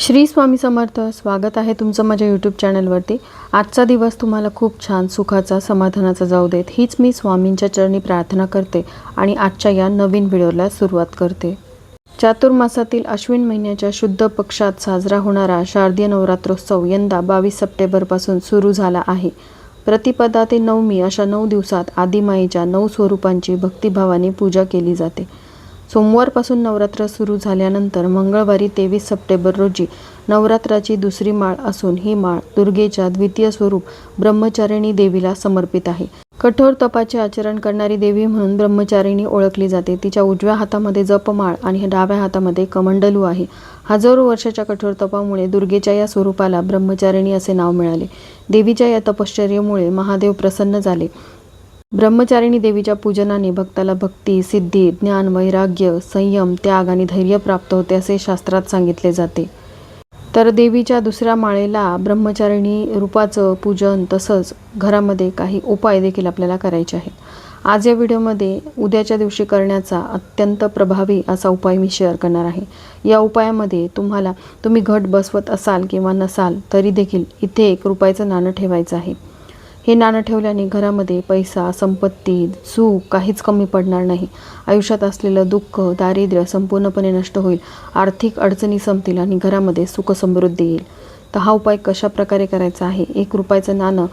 श्री स्वामी समर्थ स्वागत आहे तुमचं माझ्या यूट्यूब चॅनलवरती आजचा दिवस तुम्हाला खूप छान सुखाचा समाधानाचा जाऊ देत. हीच मी स्वामींच्या चरणी प्रार्थना करते आणि आजच्या या नवीन व्हिडिओला सुरुवात करते. चातुर्मासातील अश्विन महिन्याच्या शुद्ध पक्षात साजरा होणारा शारदीय नवरात्रोत्सव यंदा बावीस सप्टेंबरपासून सुरू झाला आहे. प्रतिपदा ते नवमी अशा नऊ दिवसात आदिमाईच्या नऊ स्वरूपांची भक्तिभावाने पूजा केली जाते. सोमवारपासून नवरात्र सुरू झाल्यानंतर मंगळवारी तेवीस सप्टेंबर रोजी नवरात्राची दुसरी माळ असून ही माळ दुर्गेच्या द्वितीय स्वरूप ब्रह्मचारिणी देवीला समर्पित आहे. कठोर तपाचे आचरण करणारी देवी म्हणून ब्रह्मचारिणी ओळखली जाते. तिच्या उजव्या हातामध्ये जपमाळ आणि डाव्या हातामध्ये कमंडलू आहे. हजारो वर्षाच्या कठोर तपामुळे दुर्गेच्या या स्वरूपाला ब्रह्मचारिणी असे नाव मिळाले. देवीच्या या तपश्चर्येमुळे महादेव प्रसन्न झाले. ब्रह्मचारिणी देवीच्या पूजनाने भक्ताला भक्ती सिद्धी ज्ञान वैराग्य संयम त्याग आणि धैर्य प्राप्त होते असे शास्त्रात सांगितले जाते. तर देवीच्या दुसऱ्या माळेला ब्रह्मचारिणी रूपाचं पूजन तसंच घरामध्ये काही उपाय देखील आपल्याला करायचे आहेत. आज या व्हिडिओमध्ये उद्याच्या दिवशी करण्याचा अत्यंत प्रभावी असा उपाय मी शेअर करणार आहे. या उपायामध्ये तुम्हाला तुम्ही घट बसवत असाल किंवा नसाल तरी देखील इथे एक रुपयाचं नाणं ठेवायचं आहे. हे नाणं ठेवल्याने घरामध्ये पैसा संपत्ती सुख काहीच कमी पडणार नाही. आयुष्यात असलेलं दुःख दारिद्र्य संपूर्णपणे नष्ट होईल. आर्थिक अडचणी संपतील आणि घरामध्ये सुख समृद्धी येईल. तर हा उपाय कशा प्रकारे करायचा आहे? एक रुपयाचं नाणं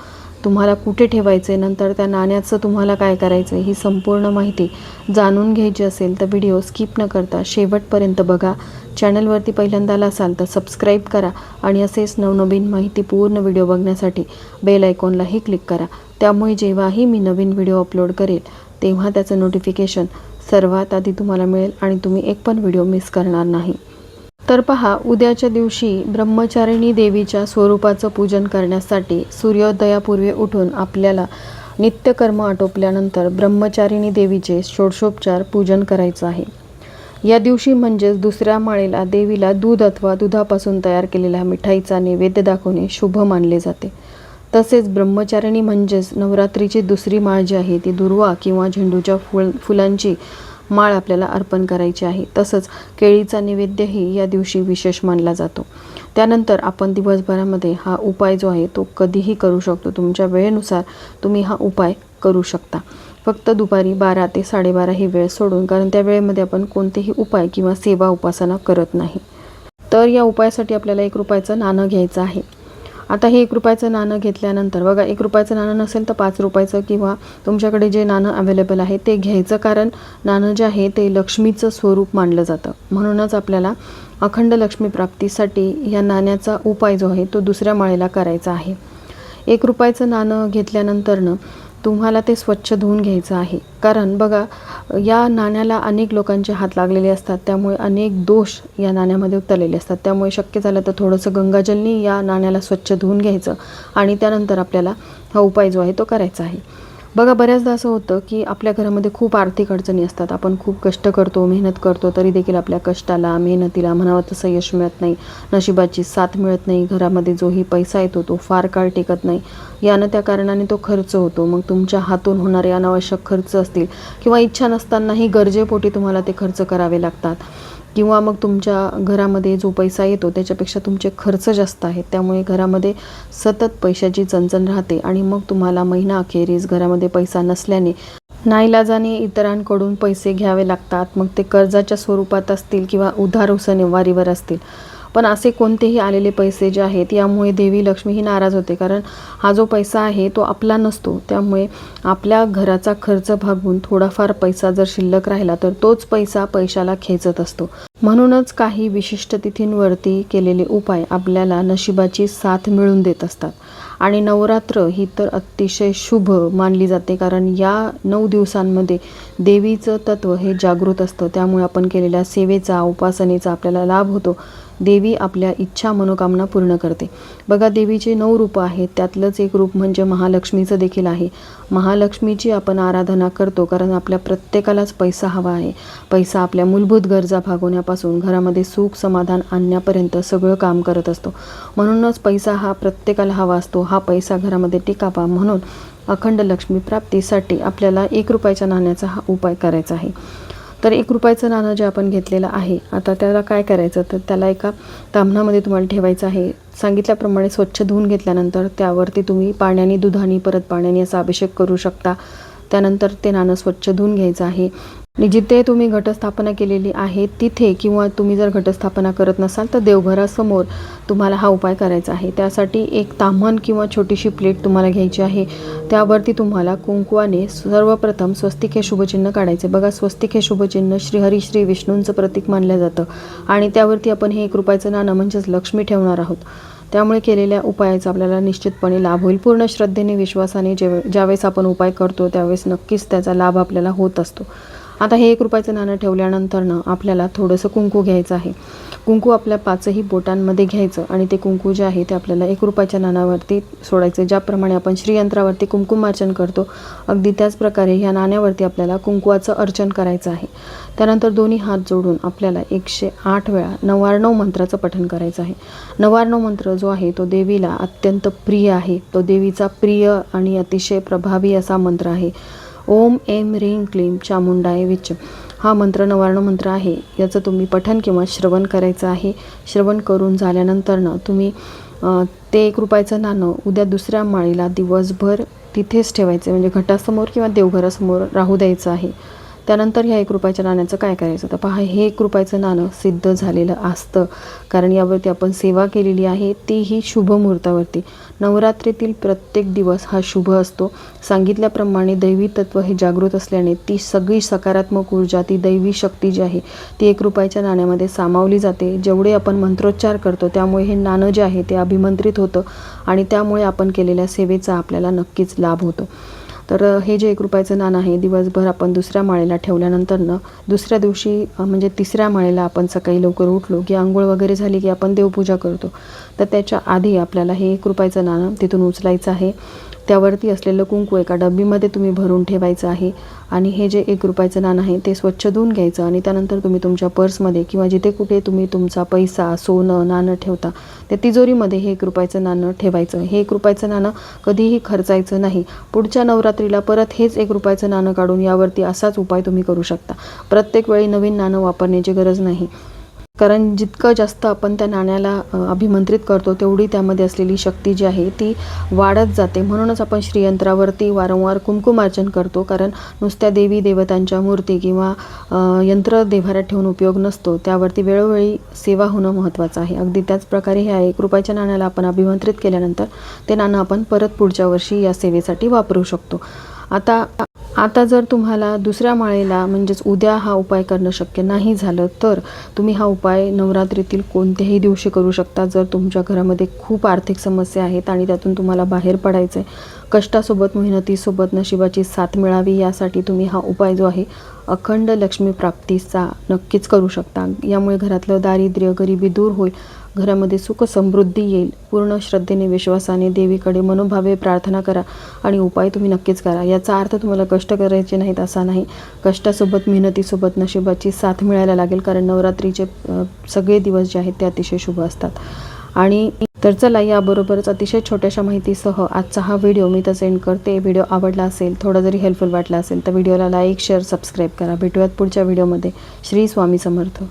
तुम्हाला कुठे ठेवायचं आहे नंतर त्या नाण्याचं तुम्हाला काय करायचं आहे ही संपूर्ण माहिती जाणून घ्यायची असेल तर व्हिडिओ स्किप न करता शेवटपर्यंत बघा. चॅनलवरती पहिल्यांदाला असाल तर सबस्क्राईब करा आणि असेच नवनवीन माहिती पूर्ण व्हिडिओ बघण्यासाठी बेल आयकॉनलाही क्लिक करा. त्यामुळे जेव्हाही मी नवीन व्हिडिओ अपलोड करेल तेव्हा त्याचं नोटिफिकेशन सर्वात आधी तुम्हाला मिळेल आणि तुम्ही एक पण व्हिडिओ मिस करणार नाही. तर पहा उद्याच्या दिवशी ब्रह्मचारिणी देवीच्या स्वरूपाचं पूजन करण्यासाठी सूर्योदयापूर्वी उठून आपल्याला नित्यकर्म आटोपल्यानंतर ब्रह्मचारिणी देवीचे षोडशोपचार पूजन करायचं आहे. या दिवशी म्हणजेच दुसऱ्या माळेला देवीला दूध अथवा दुधापासून तयार केलेल्या मिठाईचा नैवेद्य दाखवणे शुभ मानले जाते. तसेच ब्रह्मचारिणी म्हणजेच नवरात्रीची दुसरी माळ जी आहे ती दुर्वा किंवा झेंडूच्या फुल फुलांची माळ आपल्याला अर्पण करायची आहे. तसंच केळीचा नैवेद्यही या दिवशी विशेष मानला जातो. त्यानंतर आपण दिवसभरामध्ये हा उपाय जो आहे तो कधीही करू शकतो. तुमच्या वेळेनुसार तुम्ही हा उपाय करू शकता. फक्त दुपारी बारा ते साडेबारा ही वेळ सोडून कारण त्या वेळेमध्ये आपण कोणतेही उपाय किंवा सेवा उपासना करत नाही. तर या उपायासाठी आपल्याला एक रुपयाचं नाणं घ्यायचं आहे. आता हे एक रुपयाचं नाणं घेतल्यानंतर बघा एक रुपयाचं नाणं नसेल तर पाच रुपयाचं किंवा तुमच्याकडे जे नाणं अवेलेबल आहे ते घ्यायचं कारण नाणं जे आहे ते लक्ष्मीचं स्वरूप मानलं जातं. म्हणूनच आपल्याला अखंड लक्ष्मी प्राप्तीसाठी या नाण्याचा उपाय जो आहे तो दुसऱ्या माळेला करायचा आहे. एक रुपयाचं नाणं घेतल्यानंतरनं तुम्हाला ते स्वच्छ धुवून घ्यायचं आहे. कारण बघा या नाण्याला अनेक लोकांचे हात लागलेले असतात. त्यामुळे अनेक दोष या नाण्यामध्ये उतरलेले असतात. त्यामुळे शक्य झालं तर थोडंसं गंगाजलनी या नाण्याला स्वच्छ धुवून घ्यायचं आणि त्यानंतर आपल्याला हा उपाय जो आहे तो करायचा आहे. बघा बऱ्याचदा असं होतं की आपल्या घरामध्ये खूप आर्थिक अडचणी असतात. आपण खूप कष्ट करतो मेहनत करतो तरी देखील आपल्या कष्टाला मेहनतीला म्हणावं तसं यश मिळत नाही. नशिबाची साथ मिळत नाही. घरामध्ये जोही पैसा येतो तो फार काळ टिकत नाही. यानं त्या कारणाने तो खर्च होतो. मग तुमच्या हातून होणारे अनावश्यक खर्च असतील किंवा इच्छा नसतानाही गरजेपोटी तुम्हाला ते खर्च करावे लागतात. किंवा मग तुमच्या घरामध्ये जो पैसा येतो त्याच्यापेक्षा तुमचे खर्च जास्त आहेत. त्यामुळे घरामध्ये सतत पैशाची चणचण राहते आणि मग तुम्हाला महिना अखेरीस घरामध्ये पैसा नसल्याने नाईलाजाने इतरांकडून पैसे घ्यावे लागतात. मग ते कर्जाच्या स्वरूपात असतील किंवा उधार उसनेवारीवर असतील. पण असे कोणतेही आलेले पैसे जे आहेत यामुळे देवी लक्ष्मी ही नाराज होते. कारण हा जो पैसा आहे तो आपला नसतो. त्यामुळे आपल्या घराचा खर्च भागून थोडाफार पैसा जर शिल्लक राहिला तर तोच पैसा पैशाला खेचत असतो. म्हणूनच काही विशिष्ट तिथींवरती केलेले उपाय आपल्याला नशिबाची साथ मिळून देत असतात. आणि नवरात्र ही तर अतिशय शुभ मानली जाते. कारण या नऊ दिवसांमध्ये देवीचं तत्व हे जागृत असतं. त्यामुळे आपण केलेल्या सेवेचा उपासनेचा आपल्याला लाभ होतो. देवी आपल्या इच्छा मनोकामना पूर्ण करते. बघा देवीचे नऊ रूपं आहेत. त्यातलंच एक रूप म्हणजे महालक्ष्मीचं देखील आहे. महालक्ष्मीची आपण आराधना करतो कारण आपल्या प्रत्येकालाच पैसा हवा आहे. पैसा आपल्या मूलभूत गरजा भागवण्यापासून घरामध्ये सुख समाधान आणण्यापर्यंत सगळं काम करत असतो. म्हणूनच पैसा हा प्रत्येकाला हवा असतो. हा पैसा घरामध्ये टिकावा म्हणून अखंड लक्ष्मी प्राप्तीसाठी आपल्याला एक रुपयाच्या नाण्याचा हा उपाय करायचा आहे. तर एक रुपयाचं नाणं जे आपण घेतलेलं आहे आता त्याला काय करायचं? तर त्याला एका तांबणामध्ये तुम्हाला ठेवायचं आहे. सांगितल्याप्रमाणे स्वच्छ धुवून घेतल्यानंतर त्यावरती तुम्ही पाण्याने दुधाने परत पाण्याने असा अभिषेक करू शकता. त्यानंतर ते नाणं स्वच्छ धुवून घ्यायचं आहे. आणि जिथे तुम्ही घटस्थापना केलेली आहे तिथे किंवा तुम्ही जर घटस्थापना करत नसाल तर देवघरासमोर तुम्हाला हा उपाय करायचा आहे. त्यासाठी एक ताम्हण किंवा छोटीशी प्लेट तुम्हाला घ्यायची आहे. त्यावरती तुम्हाला कुंकवाने सर्वप्रथम स्वस्तिक हे शुभचिन्ह काढायचे. बघा स्वस्तिक हे शुभचिन्ह श्रीहरी श्री विष्णूंचं प्रतीक मानलं जातं. आणि त्यावरती आपण हे एक रुपयाचं नाणं म्हणजेच लक्ष्मी ठेवणार आहोत. त्यामुळे केलेल्या उपायाचा आपल्याला निश्चितपणे लाभ होईल. पूर्ण श्रद्धेने विश्वासाने जे ज्यावेळेस आपण उपाय करतो त्यावेळेस नक्कीच त्याचा लाभ आपल्याला होत असतो. आता हे एक रुपयाचं नाणं ठेवल्यानंतरनं आपल्याला थोडंसं कुंकू घ्यायचं आहे. कुंकू आपल्या पाचही बोटांमध्ये घ्यायचं आणि ते कुंकू जे आहे ते आपल्याला एक रुपयाच्या नाण्यावरती सोडायचं ज्याप्रमाणे आपण श्रीयंत्रावरती कुंकुमार्चन करतो अगदी त्याचप्रकारे ह्या नाण्यावरती आपल्याला कुंकुवाचं अर्चन करायचं आहे. त्यानंतर दोन्ही हात जोडून आपल्याला एकशे आठ वेळा नवार्णव मंत्राचं पठण करायचं आहे. नवार्णव मंत्र जो आहे तो देवीला अत्यंत प्रिय आहे. तो देवीचा प्रिय आणि अतिशय प्रभावी असा मंत्र आहे. ओम एम ह्रीं क्लीम चामुंडाय विच. हा मंत्र नवार्ण मंत्र आहे. याचं तुम्ही पठन किंवा श्रवण करायचं आहे. श्रवण करून झाल्यानंतरनं तुम्ही ते एक रुपयाचं नाणं उद्या दुसऱ्या माळीला दिवसभर तिथेच ठेवायचं. म्हणजे घटासमोर किंवा देवघरासमोर राहू द्यायचं आहे. त्यानंतर ह्या एक रुपयाच्या नाण्याचं काय करायचं? तर पहा हे एक रुपयाचं नाणं सिद्ध झालेलं असतं. कारण यावरती आपण सेवा केलेली आहे तीही शुभ मुहूर्तावरती. नवरात्रीतील प्रत्येक दिवस हा शुभ असतो. सांगितल्याप्रमाणे दैवी तत्व हे जागृत असल्याने ती सगळी सकारात्मक ऊर्जा ती दैवी शक्ती जी आहे ती एक रुपयाच्या नाण्यामध्ये सामावली जाते. जेवढे आपण मंत्रोच्चार करतो त्यामुळे हे नाणं जे आहे ते अभिमंत्रित होतं आणि त्यामुळे आपण केलेल्या सेवेचा आपल्याला नक्कीच लाभ होतो. तर हे जे एक रुपयाचं नाणं आहे दिवसभर आपण दुसऱ्या माळेला ठेवल्यानंतरनं दुसऱ्या दिवशी म्हणजे तिसऱ्या माळेला आपण सकाळी लवकर उठलो की आंघोळ वगैरे झाली की आपण देवपूजा करतो. तर त्याच्या आधी आपल्याला हे एक रुपयाचं नाणं तिथून उचलायचं आहे. त्यावरती असलेलं कुंकू एका डब्बीमध्ये तुम्ही भरून ठेवायचं आहे आणि हे जे एक रुपयाचं नाणं आहे ते स्वच्छ धुवून घ्यायचं आणि त्यानंतर तुम्ही तुमच्या पर्समध्ये किंवा जिथे कुठे तुम्ही तुमचा पैसा सोनं नाणं ठेवता त्या तिजोरीमध्ये हे एक रुपयाचं नाणं ठेवायचं. हे एक रुपयाचं नाणं कधीही खर्चायचं नाही. पुढच्या नवरात्रीला परत हेच एक रुपयाचं नाणं काढून यावरती असाच उपाय तुम्ही करू शकता. प्रत्येक वेळी नवीन नाणं वापरण्याची गरज नाही. कारण जितकं जास्त आपण त्या नाण्याला अभिमंत्रित करतो तेवढी त्यामध्ये असलेली शक्ती जी आहे ती वाढत जाते. म्हणूनच आपण श्रीयंत्रावरती वारंवार कुंकुमार्चन करतो. कारण नुसत्या देवी देवतांच्या मूर्ती किंवा यंत्र देभाऱ्यात ठेवून उपयोग नसतो. त्यावरती वेळोवेळी सेवा होणं महत्त्वाचं आहे. अगदी त्याच प्रकारे ह्या एक रुपयाच्या नाण्याला आपण अभिमंत्रित केल्यानंतर ते नाणं आपण परत पुढच्या वर्षी या सेवेसाठी वापरू शकतो. आता आता जर तुम्हाला दुसऱ्या माळेला म्हणजेच उद्या हा उपाय करणं शक्य नाही झालं तर तुम्ही हा उपाय नवरात्रीतील कोणत्याही दिवशी करू शकता जर तुमच्या घरामध्ये खूप आर्थिक समस्या आहेत आणि त्यातून तुम्हाला बाहेर पडायचं आहे कष्टासोबत मेहनतीसोबत नशिबाची साथ मिळावी यासाठी तुम्ही हा उपाय जो आहे अखंड लक्ष्मी प्राप्तीचा नक्कीच करू शकता. यामुळे घरातलं दारिद्र्य गरिबी दूर होईल. घरामध्ये सुख समृद्धी येईल. पूर्ण श्रद्धेने विश्वासाने देवीकडे मनोभावे प्रार्थना करा आणि उपाय तुम्ही नक्कीच करा. याचा अर्थ तुम्हाला कष्ट करायचे नाहीत असा नाही. कष्टासोबत मेहनतीसोबत नशिबाची साथ मिळायला लागेल कारण नवरात्रीचे सगळे दिवस जे आहेत ते अतिशय शुभ असतात. आणि तर चला याबरोबरच अतिशय छोट्याशा माहितीसह आजचा हा व्हिडिओ मी तर सेंड करते. व्हिडिओ आवडला असेल थोडा जरी हेल्पफुल वाटला असेल तर व्हिडिओला लाईक शेअर सबस्क्राईब करा. भेटूयात पुढच्या व्हिडिओमध्ये. श्री स्वामी समर्थ.